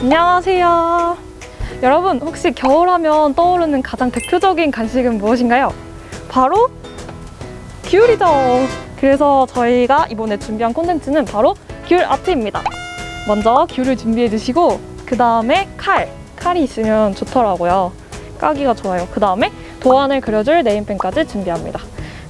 안녕하세요. 여러분, 혹시 겨울하면 떠오르는 가장 대표적인 간식은 무엇인가요? 바로 귤이죠. 그래서 저희가 이번에 준비한 콘텐츠는 바로 귤 아트입니다. 먼저 귤을 준비해 주시고, 그 다음에 칼. 칼이 있으면 좋더라고요. 까기가 좋아요. 그 다음에 도안을 그려줄 네임펜까지 준비합니다.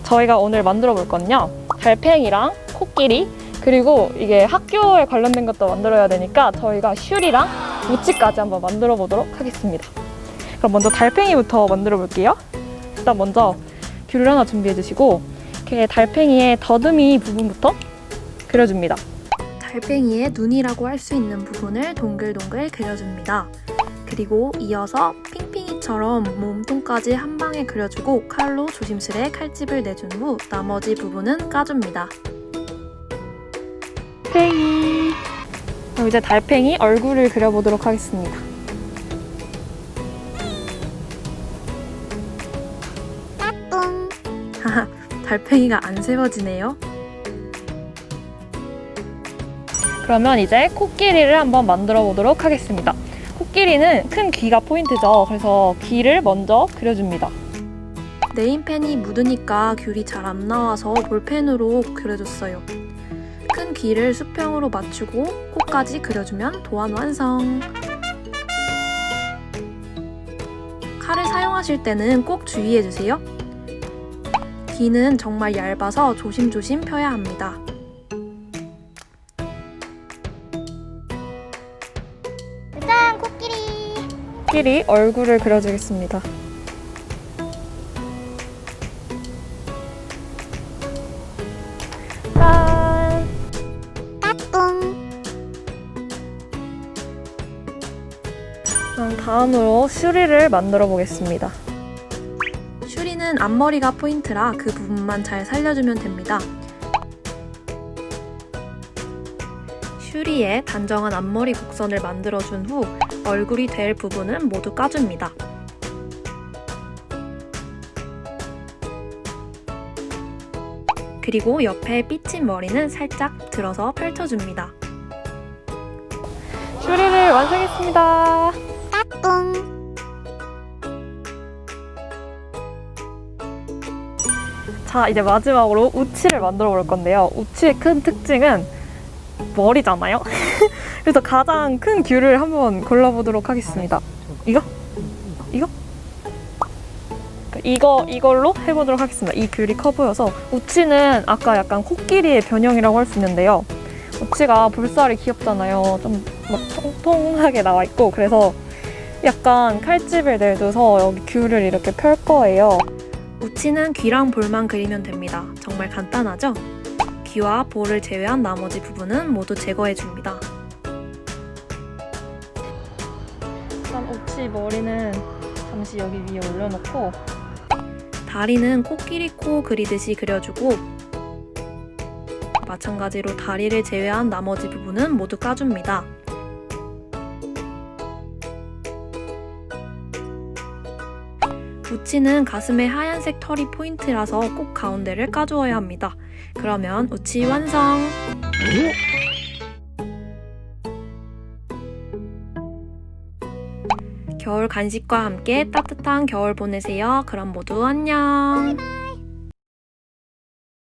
저희가 오늘 만들어 볼 건요. 달팽이랑 코끼리, 그리고 이게 학교에 관련된 것도 만들어야 되니까 저희가 슈리랑 모치까지 한번 만들어 보도록 하겠습니다. 그럼 먼저 달팽이부터 만들어 볼게요. 일단 먼저 귤을 하나 준비해 주시고 이렇게 달팽이의 더듬이 부분부터 그려줍니다. 달팽이의 눈이라고 할 수 있는 부분을 동글동글 그려줍니다. 그리고 이어서 핑핑이처럼 몸통까지 한 방에 그려주고 칼로 조심스레 칼집을 내준 후 나머지 부분은 까줍니다. 달팽이. 그럼 이제 달팽이 얼굴을 그려보도록 하겠습니다. 하하, 달팽이가 안 세워지네요. 그러면 이제 코끼리를 한번 만들어 보도록 하겠습니다. 코끼리는 큰 귀가 포인트죠. 그래서 귀를 먼저 그려줍니다. 네임펜이 묻으니까 귤이 잘 안 나와서 볼펜으로 그려줬어요. 큰 귀를 수평으로 맞추고 코까지 그려주면 도안 완성! 칼을 사용하실 때는 꼭 주의해주세요. 귀는 정말 얇아서 조심조심 펴야 합니다. 짠 코끼리 코끼리 얼굴을 그려주겠습니다. 그럼 다음으로 슈리를 만들어 보겠습니다. 슈리는 앞머리가 포인트라 그 부분만 잘 살려주면 됩니다. 슈리의 단정한 앞머리 곡선을 만들어준 후 얼굴이 될 부분은 모두 까줍니다. 그리고 옆에 삐친 머리는 살짝 들어서 펼쳐줍니다. 슈리를 완성했습니다. 자, 이제 마지막으로 우치를 만들어 볼 건데요. 우치의 큰 특징은 머리잖아요. 그래서 가장 큰 귤을 한번 골라보도록 하겠습니다. 이거? 이거? 이거 이걸로 해보도록 하겠습니다. 이 귤이 커 보여서 우치는 아까 약간 코끼리의 변형이라고 할 수 있는데요. 우치가 볼살이 귀엽잖아요. 좀 막 통통하게 나와 있고 그래서 약간 칼집을 내줘서 여기 귤을 이렇게 펼 거예요. 우치는 귀랑 볼만 그리면 됩니다. 정말 간단하죠? 귀와 볼을 제외한 나머지 부분은 모두 제거해줍니다. 일단 오치 머리는 잠시 여기 위에 올려놓고 다리는 코끼리 코 그리듯이 그려주고 마찬가지로 다리를 제외한 나머지 부분은 모두 까줍니다. 우치는 가슴에 하얀색 털이 포인트라서 꼭 가운데를 까주어야 합니다. 그러면 우치 완성! 겨울 간식과 함께 따뜻한 겨울 보내세요. 그럼 모두 안녕!